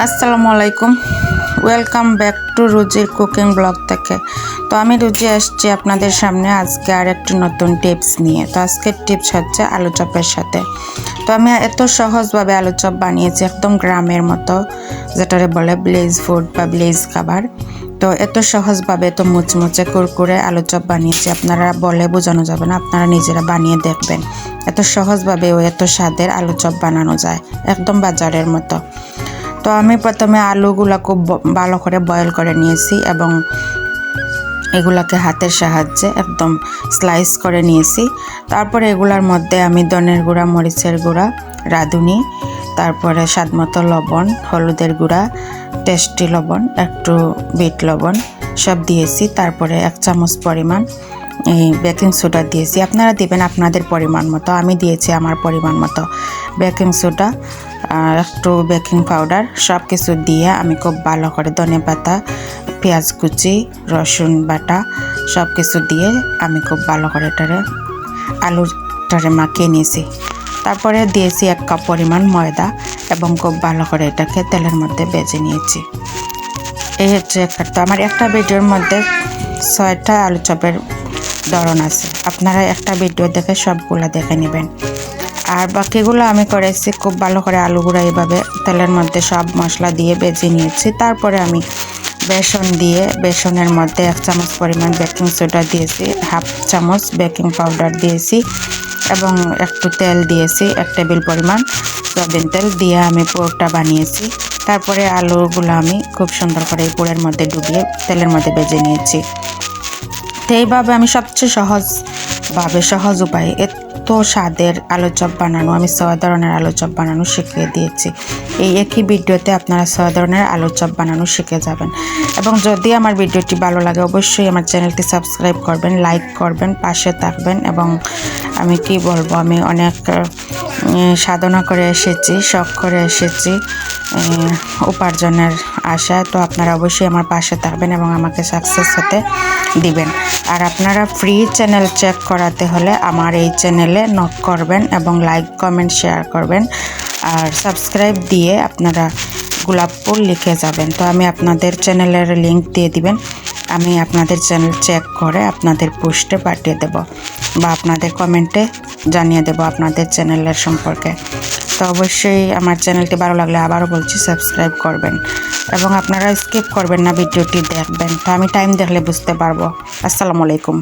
আসসালামু আলাইকুম। Welcome back to রুজির কুকিং ব্লগ থেকে। তো আমি রুজি আসছি আপনাদের সামনে আজকে আর একটি নতুন টিপস নিয়ে। তো আজকের টিপস হচ্ছে আলু চপের সাথে। তো আমি এত সহজভাবে আলু চপ বানিয়েছি, একদম গ্রামের মতো, যেটারে বলে ব্লেজ ফুড বা ব্লেজ খাবার তো এত সহজভাবে তো মুচমুচে, কুরকুরে আলু চপ বানিয়েছি, আপনারা বলে বোঝানো যাবে না, আপনারা নিজেরা বানিয়ে দেখবেন। এত সহজভাবে ও এত স্বাদের আলু চপ বানানো যায়, একদম বাজারের মতো। তো আমি প্রথমে আলুগুলো খুব ভালো করে বয়েল করে নিয়েছি এবং এগুলাকে হাতের সাহায্যে একদম স্লাইস করে নিয়েছি। তারপরে এগুলার মধ্যে আমি ধনের গুঁড়া, মরিচের গুঁড়া, রাঁধুনি, তারপরে স্বাদমতো লবণ, হলুদের গুঁড়া টেস্টি লবণ, একটু বিট লবণ সব দিয়েছি। তারপরে এক চামচ পরিমাণ এই বেকিং সোডা দিয়েছি। আপনারা দিবেন আপনাদের পরিমাণ মতো। আমি দিয়েছি আমার পরিমাণ মতো বেকিং সোডা আর একটু বেকিং পাউডার সব কিছু দিয়ে আমি খুব ভালো করে ধনে পাতা, পেঁয়াজ কুচি, রসুন বাটা সব কিছু দিয়ে আমি খুব ভালো করে এটারে আলুটারে মাখিয়ে নিয়েছি। তারপরে দিয়েছি এক কাপ পরিমাণ ময়দা এবং খুব ভালো করে এটাকে তেলের মধ্যে বেজে নিয়েছি। এই হচ্ছে একটা আমার একটা ভিডিওর মধ্যে ছয়টা আলু চপের ধরন আছে। আপনারা একটা ভিডিও দেখে সবগুলো দেখে নেবেন। আর বাকিগুলো আমি করেছি খুব ভালো করে আলুগুলো এভাবে তেলের মধ্যে সব মশলা দিয়ে বেজে নিয়েছি। তারপরে আমি বেসন দিয়ে, বেসনের মধ্যে এক চামচ পরিমাণ বেকিং সোডা দিয়েছি, হাফ চামচ বেকিং পাউডার দিয়েছি এবং একটু তেল দিয়েছি, এক টেবিল পরিমাণ সয়াবিন তেল দিয়ে আমি পুরটা বানিয়েছি। তারপরে আলুগুলো আমি খুব সুন্দর করে পুরের মধ্যে ডুবিয়ে তেলের মধ্যে বেজে নিয়েছি। তো এইভাবে আমি সবচেয়ে সহজভাবে সহজ উপায়ে স্বাদের আলু চপ বানানো, আমি ছয় ধরনের আলু চপ বানানো শিখিয়ে দিয়েছি। এই একই ভিডিওতে আপনারা ছয় ধরনের আলু চপ বানানো শিখে যাবেন। এবং যদি আমার ভিডিওটি ভালো লাগে, অবশ্যই আমার চ্যানেলটি সাবস্ক্রাইব করবেন, লাইক করবেন, পাশে থাকবেন এবং আমি কি বলব, আমি অনেক সাধনা করে এসেছি, শখ করে এসেছি। উপার্জনের আশায় তো আপনারা অবশ্যই আমার পাশে থাকবেন এবং আমাকে সাকসেস হতে দিবেন। আর আপনারা ফ্রি চ্যানেল চেক করাতে হলে আমার এই চ্যানেলে নক করবেন এবং লাইক কমেন্ট শেয়ার করবেন। আর সাবস্ক্রাইব দিয়ে আপনারা গোলাপপুর লিখে যাবেন। তো আমি আপনাদের চ্যানেলের লিংক দিয়ে দিবেন। আমি আপনাদের চ্যানেল চেক করে আপনাদের পোস্টে পাঠিয়ে দেব বা আপনাদের কমেন্টে জানিয়ে দেব আপনাদের চ্যানেলের সম্পর্কে। তো অবশ্যই আমার চ্যানেলটি ভালো লাগলে আবারও বলছি সাবস্ক্রাইব করবেন এবং আপনারা স্কিপ করবেন না ভিডিওটি দেখবেন। তো আমি টাইম দেখলে বুঝতে পারব। আসসালামু আলাইকুম।